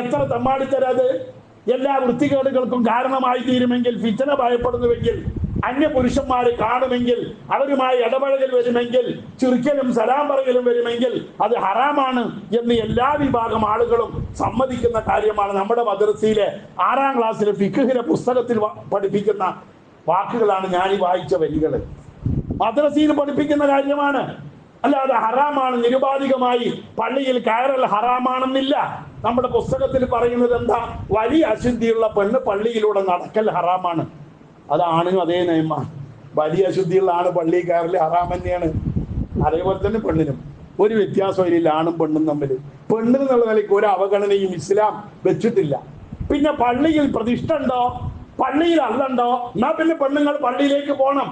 Speaker 1: എത്ര തമ്മാടിത്തരത് എല്ലാ വൃത്തികേടുകൾക്കും കാരണമായി തീരുമെങ്കിൽ ഫിത്തന ഭയപ്പെടുന്നുവെങ്കിൽ അന്യ പുരുഷന്മാരെ കാണുമെങ്കിൽ അവരുമായി ഇടപഴകൽ വരുമെങ്കിൽ ചുരുക്കലും സലാം പറയലും വരുമെങ്കിൽ അത് ഹറാമാണ് എന്ന് എല്ലാ വിഭാഗം ആളുകളും സമ്മതിക്കുന്ന കാര്യമാണ് നമ്മുടെ മദ്രസയിലെ ആറാം ക്ലാസ്സിലെ ഫിഖിലെ പുസ്തകത്തിൽ പഠിപ്പിക്കുന്ന വാക്കുകളാണ് ഞാൻ ഈ വായിച്ച വരികൾ മദ്രസയിൽ പഠിപ്പിക്കുന്ന കാര്യമാണ്. അല്ലാതെ ഹറാമാണ് നിരുപാധികമായി പള്ളിയിൽ കയറൽ ഹറാമാണെന്നില്ല. നമ്മുടെ പുസ്തകത്തിൽ പറയുന്നത് എന്താ? വലിയ അശുദ്ധിയുള്ള പെണ്ണ് പള്ളിയിലൂടെ നടക്കൽ ഹറാമാണ്. അതാണ് അതേ നിയമമാണ് വലിയ അശുദ്ധിയുള്ള ആണ് പള്ളിയിൽ കയറൽ ഹറാം തന്നെയാണ്. അതേപോലെ തന്നെ പെണ്ണിനും. ഒരു വ്യത്യാസം ഇല്ല ആണും പെണ്ണും തമ്മിൽ പെണ്ണിന് എന്നുള്ള നിലയ്ക്ക് ഒരു അവഗണനയും ഇസ്ലാം വെച്ചിട്ടില്ല. പിന്നെ പള്ളിയിൽ പ്രതിഷ്ഠ ഉണ്ടോ? പള്ളിയിൽ അല്ലുണ്ടോ എന്നാ പിന്നെ പെണ്ണുങ്ങൾ പള്ളിയിലേക്ക് പോകണം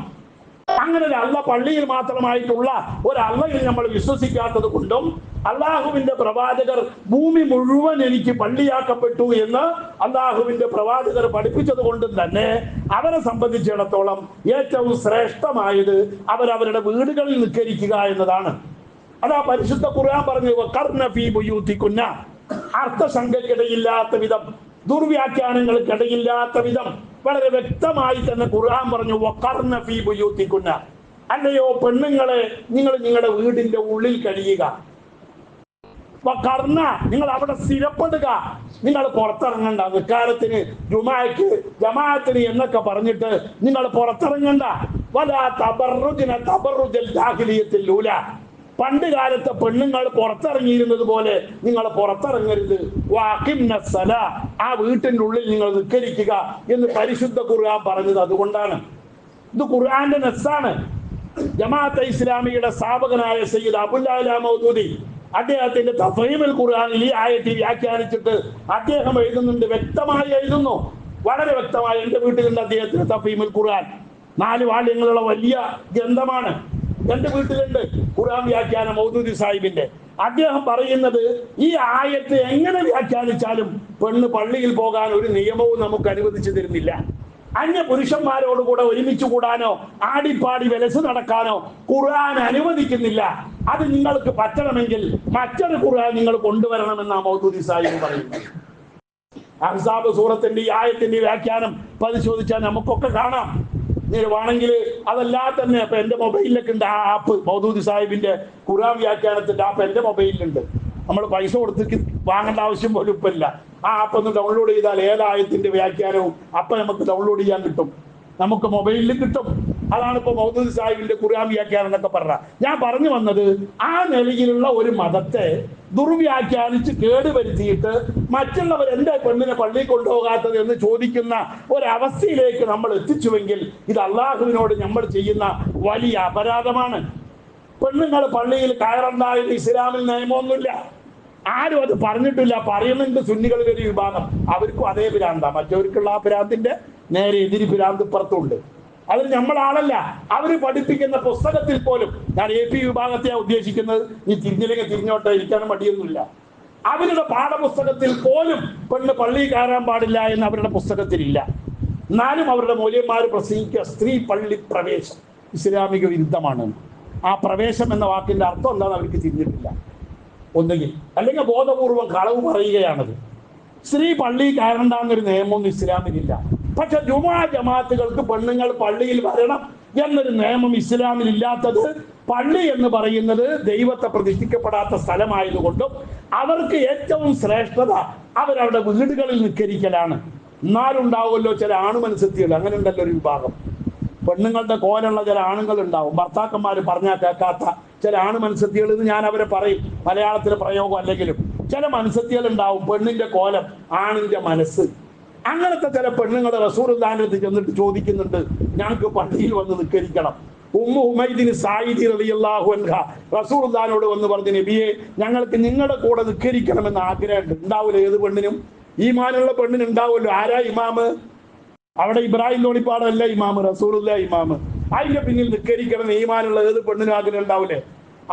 Speaker 1: അങ്ങനെ ഒരു അള്ള പള്ളിയിൽ മാത്രമായിട്ടുള്ള ഒരു നമ്മൾ വിശ്വസിക്കാത്തത് കൊണ്ടും അള്ളാഹുവിന്റെ പ്രവാചകർ ഭൂമി മുഴുവൻ എനിക്ക് പള്ളിയാക്കപ്പെട്ടു എന്ന് അള്ളാഹുവിന്റെ പ്രവാചകർ പഠിപ്പിച്ചത് കൊണ്ടും തന്നെ അവരെ സംബന്ധിച്ചിടത്തോളം ഏറ്റവും ശ്രേഷ്ഠമായത് അവരവരുടെ വീടുകളിൽ നിൽക്കരിക്കുക എന്നതാണ്. അതാ പരിശുദ്ധ ഖുർആൻ പറഞ്ഞു "വഖർന ഫീ ബുയൂത്തികുന്ന അർത്ഥശങ്കയ്ക്കിടയില്ലാത്ത വിധം ദുർവ്യാഖ്യാനങ്ങൾക്കിടയില്ലാത്ത വിധം വളരെ വ്യക്തമായി തന്നെ ഖുർആൻ പറഞ്ഞു വക്കർന്ന ഫീ ബുയൂത്തിക്കുന്ന. അല്ലയോ പെണ്ണുങ്ങളെ നിങ്ങൾ നിങ്ങളുടെ വീടിന്റെ ഉള്ളിൽ കഴിയുക. കർണ നിങ്ങൾ അവിടെ സ്ഥിരപ്പെടുക. നിങ്ങൾ പുറത്തിറങ്ങണ്ട. നിക്കാരത്തിന് ജുമാക്ക് ജമാഅത്തിന് എന്നൊക്കെ പറഞ്ഞിട്ട് നിങ്ങൾ പുറത്തിറങ്ങണ്ട. വല തബറുദിന തബറുജൽ ജാഹിലിയത്തിൽ ലൂല. പണ്ട് കാലത്തെ പെണ്ണുങ്ങൾ പുറത്തിറങ്ങിയിരുന്നത് പോലെ നിങ്ങൾ പുറത്തിറങ്ങരുത്. വാക്കിംന സല ആ വീട്ടിന്റെ ഉള്ളിൽ നിങ്ങൾ നിസ്കരിക്കുക എന്ന് പരിശുദ്ധ ഖുർആൻ പറഞ്ഞത് അതുകൊണ്ടാണ്. ഇത് ഖുർആന്റെ നെസ്സാണ്. ജമാഅത്തെ ഇസ്ലാമിയുടെ സ്ഥാപകനായ സയ്യിദ് അബുല്ല മൗദൂദി അദ്ദേഹത്തിന്റെ തഫീമിൽ ഖുർആനിൽ ഈ ആയത്തിൽ വ്യാഖ്യാനിച്ചിട്ട് അദ്ദേഹം എഴുതുന്നുണ്ട് വ്യക്തമായി എഴുതുന്നു. വളരെ വ്യക്തമായി എന്റെ വീട്ടിലുണ്ട് അദ്ദേഹത്തിന് തഫീമിൽ ഖുർആൻ. നാല് വാല്യങ്ങളുള്ള വലിയ ഗ്രന്ഥമാണ്. എന്റെ വീട്ടിലുണ്ട് ഖുർആൻ വ്യാഖ്യാനം മൗദൂദി സാഹിബിന്റെ. അദ്ദേഹം പറയുന്നത് ഈ ആയത്ത് എങ്ങനെ വ്യാഖ്യാനിച്ചാലും പെണ്ണ് പള്ളിയിൽ പോകാൻ ഒരു നിയമവും നമുക്ക് അനുവദിച്ചു തരുന്നില്ല. അന്യ പുരുഷന്മാരോടുകൂടെ ഒരുമിച്ച് കൂടാനോ ആടിപ്പാടി വിലസ് നടക്കാനോ ഖുർആൻ അനുവദിക്കുന്നില്ല. അത് നിങ്ങൾക്ക് പറ്റണമെങ്കിൽ മറ്റൊരു ഖുർആൻ നിങ്ങൾ കൊണ്ടുവരണമെന്നാണ് മൗദൂദി സാഹിബ് പറയുന്നത്. അഹ്സാബ് സൂറത്തിന്റെ ഈ ആയത്തിന്റെ വ്യാഖ്യാനം പരിശോധിച്ചാൽ നമുക്കൊക്കെ കാണാം. വേണമെങ്കിൽ അതല്ലാതെ തന്നെ ഇപ്പൊ എന്റെ മൊബൈലിലൊക്കെ ഉണ്ട് ആ ആപ്പ് മൗദൂദി സാഹിബിന്റെ ഖുറാൻ വ്യാഖ്യാനത്തിന്റെ ആപ്പ് എന്റെ മൊബൈലിലുണ്ട്. നമ്മൾ പൈസ കൊടുത്ത് വാങ്ങേണ്ട ആവശ്യം പോലും ഇപ്പൊ ഇല്ല. ആ ആപ്പ് ഒന്ന് ഡൗൺലോഡ് ചെയ്താൽ ഏതായത്തിന്റെ വ്യാഖ്യാനവും അപ്പൊ നമുക്ക് ഡൗൺലോഡ് ചെയ്യാൻ കിട്ടും. നമുക്ക് മൊബൈലിൽ കിട്ടും. അതാണ് ഇപ്പൊ മൗദൂദ് സാഹിബിന്റെ ഖുർആൻ വ്യാഖ്യാനം എന്നൊക്കെ പറഞ്ഞ. ഞാൻ പറഞ്ഞു വന്നത് ആ നിലയിലുള്ള ഒരു മതത്തെ ദുർവ്യാഖ്യാനിച്ച് കേടുവരുത്തിയിട്ട് മറ്റുള്ളവർ എന്റെ പെണ്ണിനെ പള്ളി കൊണ്ടുപോകാത്തത് എന്ന് ചോദിക്കുന്ന ഒരവസ്ഥയിലേക്ക് നമ്മൾ എത്തിച്ചുവെങ്കിൽ ഇത് അള്ളാഹുവിനോട് നമ്മൾ ചെയ്യുന്ന വലിയ അപരാധമാണ്. പെണ്ണുങ്ങൾ പള്ളിയിൽ കയറണ്ടായത് ഇസ്ലാമിൽ നിയമമൊന്നുമില്ല. ആരും അത് പറഞ്ഞിട്ടില്ല. പറയുന്നുണ്ട് ഒരു വിഭാഗം. അവർക്കും അതേ ഭ്രാന്താണ് മറ്റവർക്കുള്ള ആ ഭ്രാന്തിന്റെ നേരെ എതിരി ഭ്രാന്ത് ഇപ്പുറത്തുണ്ട്. അതിൽ നമ്മളാളല്ല. അവർ പഠിപ്പിക്കുന്ന പുസ്തകത്തിൽ പോലും ഞാൻ എ പി വിഭാഗത്തെയാണ് ഉദ്ദേശിക്കുന്നത്. ഈ തിരിഞ്ഞില്ലെങ്കിൽ തിരിഞ്ഞോട്ടെ ഇരിക്കാനും മടിയൊന്നുമില്ല. അവരുടെ പാഠപുസ്തകത്തിൽ പോലും പെണ്ണ് പള്ളി കയറാൻ പാടില്ല എന്ന് അവരുടെ പുസ്തകത്തിലില്ല. എന്നാലും അവരുടെ മൂല്യന്മാർ പ്രസംഗിക്കുക സ്ത്രീ പള്ളി പ്രവേശം ഇസ്ലാമിക വിരുദ്ധമാണ്. ആ പ്രവേശം എന്ന വാക്കിന്റെ അർത്ഥം എന്താണ് അവർക്ക് തിരിഞ്ഞിട്ടില്ല. ഒന്നുകിൽ അല്ലെങ്കിൽ ബോധപൂർവം കളവ് പറയുകയാണത്. സ്ത്രീ പള്ളി കയറണ്ടെന്നൊരു നിയമമൊന്നും ഇസ്ലാമിലില്ല. പക്ഷെ ജുമാ ജമാഅത്തുകൾക്ക് പെണ്ണുങ്ങൾ പള്ളിയിൽ വരണം എന്നൊരു നിയമം ഇസ്ലാമിൽ ഇല്ലാത്തത് പള്ളി എന്ന് പറയുന്നത് ദൈവത്തെ പ്രതിഷ്ഠിക്കപ്പെടാത്ത സ്ഥലമായതുകൊണ്ടും അവർക്ക് ഏറ്റവും ശ്രേഷ്ഠത അവരവരുടെ വീടുകളിൽ നിൽക്കരിക്കലാണ് എന്നാലുണ്ടാവുമല്ലോ ചില ആണുമനസ്സത്തികൾ അങ്ങനെ ഉണ്ടല്ലോ ഒരു വിഭാഗം. പെണ്ണുങ്ങളുടെ കോലുള്ള ചില ആണുങ്ങൾ ഉണ്ടാവും ഭർത്താക്കന്മാർ പറഞ്ഞാൽ കേൾക്കാത്ത ചില ആണ് മത്സത്തികൾ എന്ന് ഞാൻ അവരെ പറയും. മലയാളത്തിലെ പ്രയോഗം അല്ലെങ്കിലും ചില മത്സത്തികൾ ഉണ്ടാവും പെണ്ണിന്റെ കോലം ആണിന്റെ മനസ്സ്. അങ്ങനത്തെ ചില പെണ്ണുങ്ങൾ റസൂർദാനത്ത് ചെന്നിട്ട് ചോദിക്കുന്നുണ്ട് ഞങ്ങൾക്ക് പള്ളിയിൽ വന്ന് നിൽക്കരിക്കണം. ഉമ്മു സായിദി റളിയല്ലാഹു അൻഹ റസൂർദാനോട് വന്ന് പറഞ്ഞു നബിയെ ഞങ്ങൾക്ക് നിങ്ങളുടെ കൂടെ നിൽക്കരിക്കണമെന്ന് ആഗ്രഹമുണ്ട്. ഉണ്ടാവില്ല ഏത് പെണ്ണിനും? ഈമാനുള്ള പെണ്ണിന് ഉണ്ടാവുമല്ലോ. ആരാ ഇമാമ്? അവിടെ ഇബ്രാഹിം തോണിപ്പാടല്ല ഇമാമ് റസൂറുല്ല ഇമാമ്. അതിന്റെ പിന്നിൽ നിസ്കരിക്കണം ഈമാനുള്ള ഏത് പെണ്ണിനും ആഗ്രഹം ഉണ്ടാവില്ലേ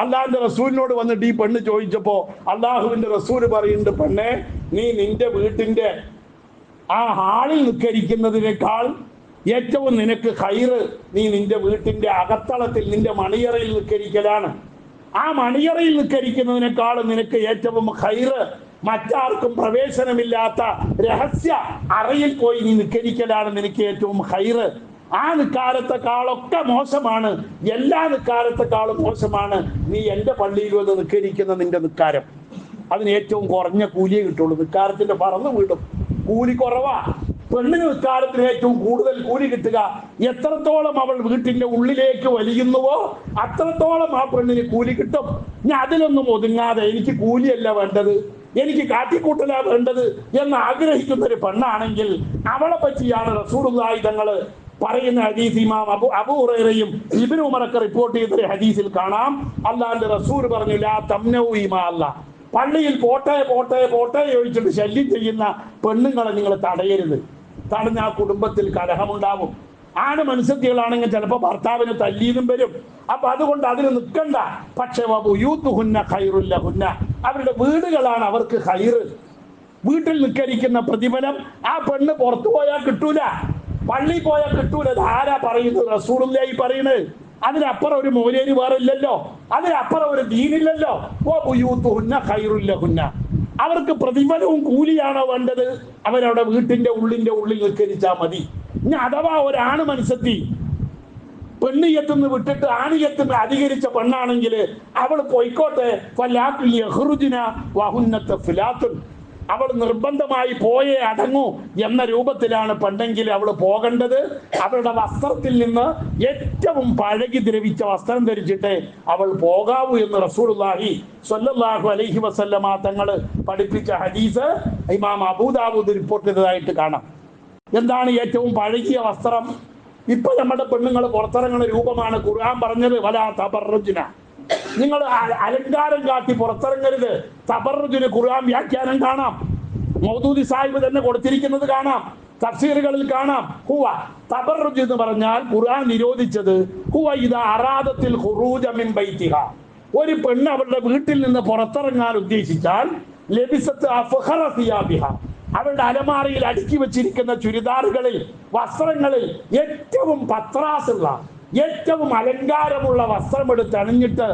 Speaker 1: അള്ളാഹിന്റെ റസൂലിനോട് വന്നിട്ട് ഈ പെണ്ണ് ചോദിച്ചപ്പോ അള്ളാഹുവിന്റെ റസൂൽ പറയുന്നുണ്ട് പെണ്ണെ നീ നിന്റെ വീട്ടിന്റെ ആ ഹാളിൽ നിൽക്കരിക്കുന്നതിനേക്കാൾ ഏറ്റവും നിനക്ക് ഹൈറ് നീ നിന്റെ വീട്ടിന്റെ അകത്തളത്തിൽ നിന്റെ മണിയറയിൽ നിൽക്കരിക്കലാണ്. ആ മണിയറയിൽ നിൽക്കരിക്കുന്നതിനേക്കാൾ നിനക്ക് ഏറ്റവും ഹൈറ് മറ്റാർക്കും പ്രവേശനമില്ലാത്ത രഹസ്യ അറയിൽ പോയി നീ നിൽക്കരിക്കലാണ് നിനക്ക് ഏറ്റവും ഹൈറ്. ആ നിക്കാലത്തെക്കാളൊക്കെ മോശമാണ് എല്ലാ നിക്കാലത്തെക്കാളും മോശമാണ് നീ എന്റെ പള്ളിയിൽ വന്ന് നിൽക്കരിക്കുന്ന നിന്റെ നിക്കാരം. അതിന് ഏറ്റവും കുറഞ്ഞ കൂലിയെ കിട്ടുള്ളൂ. നിക്കാരത്തിന്റെ പറന്ന് വീടും കൂലി കുറവാ പെണ്ണിന് നിക്കാരത്തിന് ഏറ്റവും കൂടുതൽ കൂലി കിട്ടുക. എത്രത്തോളം അവൾ വീട്ടിന്റെ ഉള്ളിലേക്ക് വലിയുന്നുവോ അത്രത്തോളം ആ പെണ്ണിന് കൂലി കിട്ടും. ഞാൻ അതിലൊന്നും ഒതുങ്ങാതെ എനിക്ക് കൂലിയല്ല വേണ്ടത് എനിക്ക് കാട്ടിക്കൂട്ടലാ വേണ്ടത് എന്ന് ആഗ്രഹിക്കുന്ന ഒരു പെണ്ണാണെങ്കിൽ അവളെ പറ്റിയാണ് റസൂറുള്ളായി തങ്ങൾ പറയുന്ന ഹദീസ് ഇമാം അബു അബൂറയും ഇബിൻ ഉമറൊക്കെ റിപ്പോർട്ട് ചെയ്തൊരു ഹദീസിൽ കാണാം. അല്ലാണ്ട് റസൂർ പറഞ്ഞു ലാ തംനവു ഇമാ അല്ല പള്ളിയിൽ പോട്ടെ പോട്ടെ പോട്ടെ ചോദിച്ചിട്ട് ശല്യം ചെയ്യുന്ന പെണ്ണുങ്ങളെ നിങ്ങൾ തടയരുത്. തടഞ്ഞ ആ കുടുംബത്തിൽ കലഹമുണ്ടാവും. ആണ് മനുഷ്യത്തികളാണെങ്കിൽ ചിലപ്പോൾ ഭർത്താവിന് തല്ലീന്നും വരും. അപ്പൊ അതുകൊണ്ട് അതിന് നിൽക്കണ്ട. പക്ഷേ ഹുന്ന ഖൈറുല്ല ഹുന്ന അവരുടെ വീടുകളാണ് അവർക്ക് ഹൈറ് വീട്ടിൽ നിൽക്കരിക്കുന്ന പ്രതിഫലം ആ പെണ്ണ് പുറത്തു പോയാൽ കിട്ടൂല. പള്ളി പോയാൽ കിട്ടൂല. ആരാ പറയുന്നത്? റസൂളില്ലായി പറയുന്നത്. അതിനപ്പുറം ഒരു മൂലേരി വേറെ ഇല്ലല്ലോ അതിനപ്പുറം ഒരു ദീനില്ലല്ലോ. ഖൈറുല്ലഹുന്ന. അവർക്ക് പ്രതിഫലവും കൂലിയാണോ വേണ്ടത്? അവരവിടെ വീട്ടിന്റെ ഉള്ളിന്റെ ഉള്ളിൽ നിൽക്കരിച്ചാൽ മതി. ഇനി അഥവാ ഒരാണ് മനസ്സെത്തി പെണ്ണിയത്തുനിന്ന് വിട്ടിട്ട് ആണിയത്തുനിന്ന് അധികരിച്ച പെണ്ണാണെങ്കിൽ അവൾ പൊയ്ക്കോട്ടെ അവൾ നിർബന്ധമായി പോയേ അടങ്ങൂ എന്ന രൂപത്തിലാണ് പണ്ടെങ്കിൽ അവൾ പോകേണ്ടത്. അവളുടെ വസ്ത്രത്തിൽ നിന്ന് ഏറ്റവും പഴകി ദ്രവിച്ച വസ്ത്രം ധരിച്ചിട്ട് അവൾ പോകാവൂ എന്ന് റസൂലുള്ളാഹി സ്വല്ലല്ലാഹു അലൈഹി വസല്ലമ തങ്ങൾ പഠിപ്പിച്ച ഹദീസ് ഇമാം അബൂദാബൂദ് റിപ്പോർട്ട് ചെയ്തതായിട്ട് കാണാം. എന്താണ് ഏറ്റവും പഴകിയ വസ്ത്രം? ഇപ്പൊ നമ്മുടെ പെണ്ണുങ്ങൾ പുറത്തിറങ്ങുന്ന രൂപമാണ് ഖുർആൻ പറഞ്ഞത് വലാ തബറുജുന നിങ്ങൾ അലങ്കാരം കാട്ടി പുറത്തിറങ്ങരുത്. തബറുദിന് ഖുർആൻ വ്യാഖ്യാനം കാണാം. മൗദൂദി സാഹിബ് തന്നെ കൊടുത്തിരിക്കുന്നത് കാണാം. തഫ്സീറുകളിൽ കാണാം. ഹുവ തബറുജ് എന്ന് പറഞ്ഞാൽ ഖുർആൻ നിരോധിച്ചത് ഹുവ ഇത് അറാദത്തിൽ ഖുറൂജ മിൻ ബൈത്തിഹ. ഒരു പെണ്ണ് അവളുടെ വീട്ടിൽ നിന്ന് പുറത്തിറങ്ങാൻ ഉദ്ദേശിച്ചാൽ ലബിസത്ത് അഫ്ഹറസിയാബിഹ അവരുടെ അലമാറയിൽ അടുക്കി വെച്ചിരിക്കുന്ന ചുരിദാറുകളിൽ വസ്ത്രങ്ങളിൽ ഏറ്റവും പത്രാസുള്ള ഏറ്റവും അലങ്കാരമുള്ള വസ്ത്രമെടുത്ത് അണിഞ്ഞിട്ട്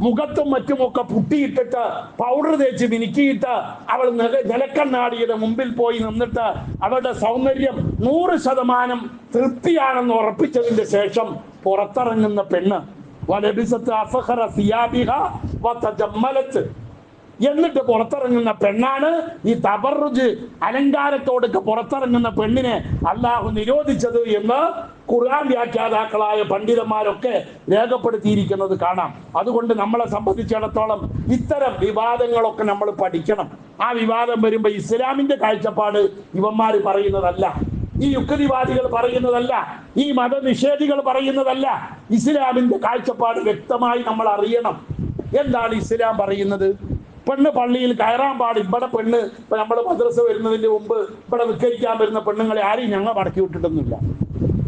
Speaker 1: മുഖത്തും മറ്റുമൊക്കെ പുട്ടിയിട്ടിട്ട് പൗഡർ തേച്ച് മിനുക്കിയിട്ട് അവൾ നില- നിലക്കണ്ണാടിയുടെ മുമ്പിൽ പോയി നിന്നിട്ട് അവളുടെ സൗന്ദര്യം നൂറ് ശതമാനം തൃപ്തിയാണെന്ന് ഉറപ്പിച്ചതിന്റെ ശേഷം പുറത്തിറങ്ങുന്ന പെണ്ണ് എന്നിട്ട് പുറത്തിറങ്ങുന്ന പെണ്ണാണ് ഈ തബറുജ് അലങ്കാരത്തോടൊക്കെ പുറത്തിറങ്ങുന്ന പെണ്ണിനെ അള്ളാഹു നിരോധിച്ചത് എന്ന് ഖുർആൻ വ്യാഖ്യാതാക്കളായ പണ്ഡിതന്മാരൊക്കെ രേഖപ്പെടുത്തിയിരിക്കുന്നത് കാണാം. അതുകൊണ്ട് നമ്മളെ സംബന്ധിച്ചിടത്തോളം ഇത്തരം വിവാദങ്ങളൊക്കെ നമ്മൾ പഠിക്കണം. ആ വിവാദം വരുമ്പോൾ ഇസ്ലാമിന്റെ കാഴ്ചപ്പാട് ഇവന്മാർ പറയുന്നതല്ല. ഈ യുക്തിവാദികൾ പറയുന്നതല്ല. ഈ മതനിഷേധികൾ പറയുന്നതല്ല. ഇസ്ലാമിന്റെ കാഴ്ചപ്പാട് വ്യക്തമായി നമ്മൾ അറിയണം. എന്താണ് ഇസ്ലാം പറയുന്നത്? പെണ്ണ് പള്ളിയിൽ കയറാൻ പാടില്ല. ഇവിടെ പെണ്ണ് ഇപ്പൊ നമ്മൾ മദ്രസ വരുന്നതിന്റെ മുമ്പ് ഇവിടെ നിസ്കരിക്കാൻ വരുന്ന പെണ്ണുങ്ങളെ ആരെയും ഞങ്ങൾ മടക്കി വിട്ടിട്ടൊന്നുമില്ല.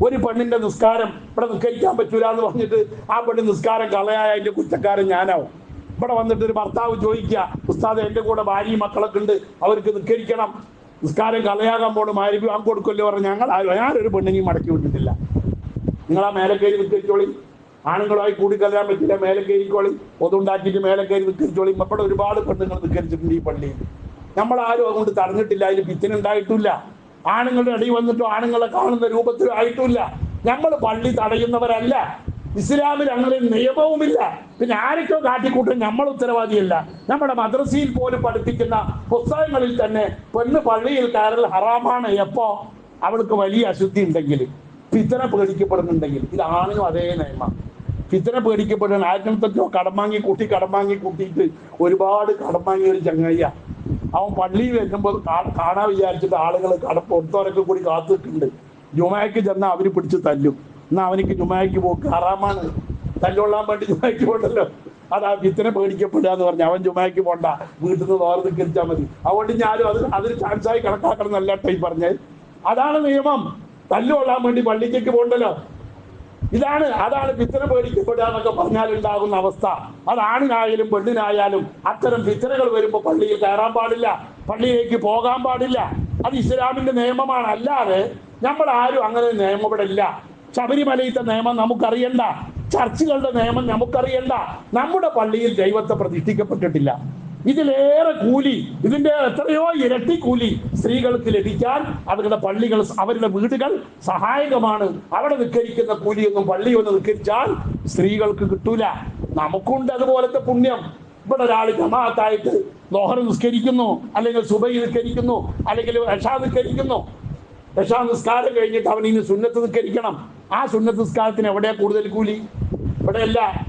Speaker 1: ഒരു പെണ്ണിന്റെ നിസ്കാരം ഇവിടെ നിസ്കരിക്കാൻ പറ്റൂല എന്ന് പറഞ്ഞിട്ട് ആ പെണ്ണ് നിസ്കാരം കളയായ അതിന്റെ കുറ്റക്കാരൻ ഞാനാവും. ഇവിടെ വന്നിട്ട് ഒരു ഭർത്താവ് ചോദിക്കുക ഉസ്താദ് എന്റെ കൂടെ ഭാര്യയും മക്കളൊക്കെ ഉണ്ട് അവർക്ക് നിസ്കരിക്കണം. നിസ്കാരം കളയാകാൻ പോണു മാരിപ്പി വാങ്ങി കൊടുക്കല്ലോ പറഞ്ഞ് ഞങ്ങൾ ആരും ഞാനൊരു പെണ്ണിനെയും മടക്കി വിട്ടിട്ടില്ല. നിങ്ങൾ ആ മേലെ കയറി നിൽക്കിച്ചോളി ആണുങ്ങളുമായി കൂടി കലരാൻ പറ്റില്ല മേലെ കയറിക്കോളി. ഒതുണ്ടാക്കിയിട്ട് മേലെ കയറി നിൽക്കിച്ചോളി ഇവിടെ ഒരുപാട് പെണ്ണുങ്ങൾ നിസ്കരിച്ചിട്ടുണ്ട് ഈ പള്ളിയിൽ. നമ്മൾ ആരും അതുകൊണ്ട് തടഞ്ഞിട്ടില്ല അതിൽ പിച്ചിനുണ്ടായിട്ടില്ല ആണുങ്ങളുടെ ഇടയിൽ വന്നിട്ടോ ആണുങ്ങളെ കാണുന്ന രൂപത്തിലും ആയിട്ടില്ല. നമ്മൾ പള്ളി തടയുന്നവരല്ല. ഇസ്ലാമിൽ അങ്ങനെ നിയമവുമില്ല. പിന്നെ ആരൊക്കെ കാട്ടിക്കൂട്ടും നമ്മൾ ഉത്തരവാദിയല്ല. നമ്മുടെ മദ്രസയിൽ പോലും പഠിപ്പിക്കുന്ന പുസ്തകങ്ങളിൽ തന്നെ പെണ്ണ് പള്ളിയിൽ കയറൽ ഹറാമാണ്. എപ്പോ? അവൾക്ക് വലിയ അശുദ്ധി ഉണ്ടെങ്കിൽ. പിത്തനെ പേടിക്കപ്പെടുന്നുണ്ടെങ്കിൽ. ഇത് ആണിനും അതേ നിയമം. പിത്തനെ പേടിക്കപ്പെടുന്ന ആയിരത്തൊക്കെയോ കടം വാങ്ങി കൂട്ടി കടം വാങ്ങി കൂട്ടിയിട്ട് ഒരുപാട് കടം വാങ്ങിയ ഒരു ചങ്ങയ്യ. അവൻ പള്ളിയിൽ വെക്കുമ്പോൾ കാണാൻ വിചാരിച്ചിട്ട് ആളുകൾ കടപ്പുറത്തോരൊക്കെ കൂടി കാത്തിട്ടുണ്ട് ജുമായക്ക് ചെന്നാൽ അവർ പിടിച്ച് തല്ലും. എന്നാ അവനിക്ക് ജുമായക്ക് പോക്ക്? ഹറാമാണ്. തല്ലൊള്ളാൻ വേണ്ടി ജുമായ്ക്ക് പോണ്ടല്ലോ. ആ വിത്തനെ പേടിക്കപ്പെടുക എന്ന് പറഞ്ഞു അവൻ ജുമായക്ക് പോണ്ട. വീട്ടിൽ നിന്ന് വേറെ നിൽക്കരിച്ചാൽ മതി. അതുകൊണ്ട് ഞാനും അത് അതൊരു ചാൻസായി കണക്കാക്കണം എന്നല്ല ടൈം പറഞ്ഞത്. അതാണ് നിയമം. തല്ലുകൊള്ളാൻ വേണ്ടി പള്ളിക്കേക്ക് പോണ്ടല്ലോ. ഇതാണ് അതാണ് ഫിത്തന പേടിക്കപ്പെടുക എന്നൊക്കെ പറഞ്ഞാൽ ഉണ്ടാകുന്ന അവസ്ഥ. അത് ആണിനായാലും പെണ്ണിനായാലും അത്തരം ഫിത്തനകൾ വരുമ്പോൾ പള്ളിയിൽ കയറാൻ പാടില്ല പള്ളിയിലേക്ക് പോകാൻ പാടില്ല. അത് ഇസ്ലാമിന്റെ നിയമമാണ്. അല്ലാതെ നമ്മൾ ആരും അങ്ങനെ നിയമപ്പെടില്ല നിയമം ഇവിടെ ശബരിമലയിലത്തെ നിയമം നമുക്കറിയണ്ട. ചർച്ചുകളുടെ നിയമം നമുക്കറിയണ്ട. നമ്മുടെ പള്ളിയിൽ ദൈവത്തെ പ്രതിഷ്ഠിക്കപ്പെട്ടിട്ടില്ല ഇതിലേറെ കൂലി ഇതിന്റെ എത്രയോ ഇരട്ടി കൂലി സ്ത്രീകൾക്ക് ലഭിക്കാൻ അവരുടെ പള്ളികൾ അവരുടെ വീടുകൾ സഹായകമാണ്. അവിടെ നിൽക്കരിക്കുന്ന കൂലിയൊന്നും പള്ളി ഒന്ന് നിൽക്കരിച്ചാൽ സ്ത്രീകൾക്ക് കിട്ടൂല. നമുക്കുണ്ട് അതുപോലത്തെ പുണ്യം. ഇവിടെ ഒരാൾ ജമാഅത്തായിട്ട് ലോഹർ നിസ്കരിക്കുന്നു അല്ലെങ്കിൽ സുബൈ നിസ്കരിക്കുന്നു അല്ലെങ്കിൽ രക്ഷാ നിസ്കരിക്കുന്നു. രക്ഷാ നിസ്കാരം കഴിഞ്ഞിട്ട് അവൻ ഇനി സുന്നത്ത് നിസ്കരിക്കണം. ആ സുന്നത്ത് നിസ്കാരത്തിന് എവിടെയാ കൂടുതൽ കൂലി? ഇവിടെയല്ല.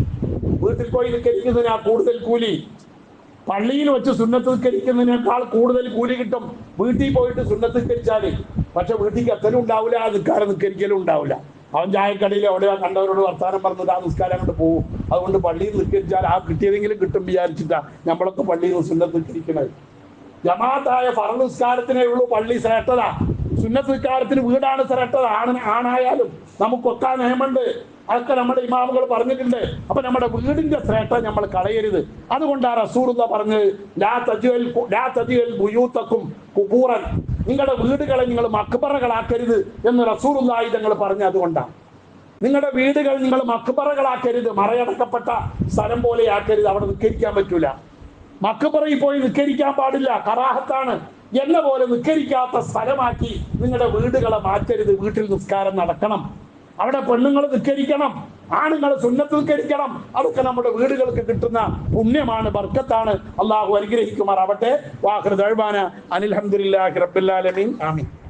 Speaker 1: വീട്ടിൽ പോയി നിൽക്കരിക്കുന്നതിനാ കൂടുതൽ കൂലി. പള്ളിയിൽ വെച്ച് സുന്നത്ത് നിസ്കരിക്കുന്നതിനേക്കാൾ കൂടുതൽ കൂലി കിട്ടും. വീട്ടിൽ പോയിട്ട് സുന്നത്ത് നിസ്കരിച്ചാൽ പക്ഷെ വീട്ടിൽ എത്തലും ഉണ്ടാവില്ല നിസ്കാരം നിസ്കരിക്കലും ഉണ്ടാവില്ല. അവൻ ചായക്കടയിൽ അവിടെ കണ്ടവരോട് വർത്താനം പറഞ്ഞിട്ട് ആ നിസ്കാരം അങ്ങോട്ട് പോകും. അതുകൊണ്ട് പള്ളിയിൽ നിസ്കരിച്ചാൽ ആ കിട്ടിയതെങ്കിലും കിട്ടും വിചാരിച്ചിട്ടാ നമ്മളൊക്കെ പള്ളിയിൽ നിന്ന് സുന്നത്ത് നിസ്കരിക്കണത് ജമാഅത്തായ ഫറ നിസ്കാരത്തിനേ ഉള്ളൂ പള്ളി ശ്രേഷ്ഠത. സുന്നത്ത് നിസ്കാരത്തിന് വീടാണ് ശ്രേഷ്ഠത ആണ് ആണായാലും നമുക്കൊക്കെ നിയമമുണ്ട് അതൊക്കെ നമ്മുടെ ഇമാമുകൾ പറഞ്ഞിട്ടുണ്ട്. അപ്പൊ നമ്മുടെ വീടിന്റെ ശ്രേഷ്ഠ നമ്മൾ കളയരുത്. അതുകൊണ്ടാണ് റസൂറുള്ള പറഞ്ഞ് ലാ തജുവൽ ലാ തജുവൽ ബുയൂത്തക്കും കുബൂറൻ. നിങ്ങളുടെ വീടുകളെ നിങ്ങൾ മക്ബറകളാക്കരുത് എന്ന് റസൂറുള്ളായി തങ്ങൾ പറഞ്ഞ അതുകൊണ്ടാണ്. നിങ്ങളുടെ വീടുകൾ നിങ്ങൾ മക്ബറകളാക്കരുത്. മറയടക്കപ്പെട്ട സ്ഥലം പോലെ ആക്കരുത്. അവിടെ നിസ്കരിക്കാൻ പറ്റൂല. മക്ബറയിൽ പോയി നിസ്കരിക്കാൻ പാടില്ല. കറാഹത്താണ്. എന്ന പോലെ നിസ്കരിക്കാത്ത സ്ഥലമാക്കി നിങ്ങളുടെ വീടുകളെ മാറ്റരുത്. വീട്ടിൽ നിസ്കാരം നടക്കണം. അവിടെ പെണ്ണുങ്ങൾ നിസ്കരിക്കണം ആണുങ്ങൾ സുന്നത്ത് നിസ്കരിക്കണം അതൊക്കെ നമ്മുടെ വീടുകൾക്ക് കിട്ടുന്ന പുണ്യമാണ് ബർക്കത്താണ്. അള്ളാഹു അനുഗ്രഹിക്കുമാറാവട്ടെ. വാഹൃദാന അനിൽഹമ്മദില്ലാഹി റബ്ബുല്ലാലമീൻ ആമീൻ.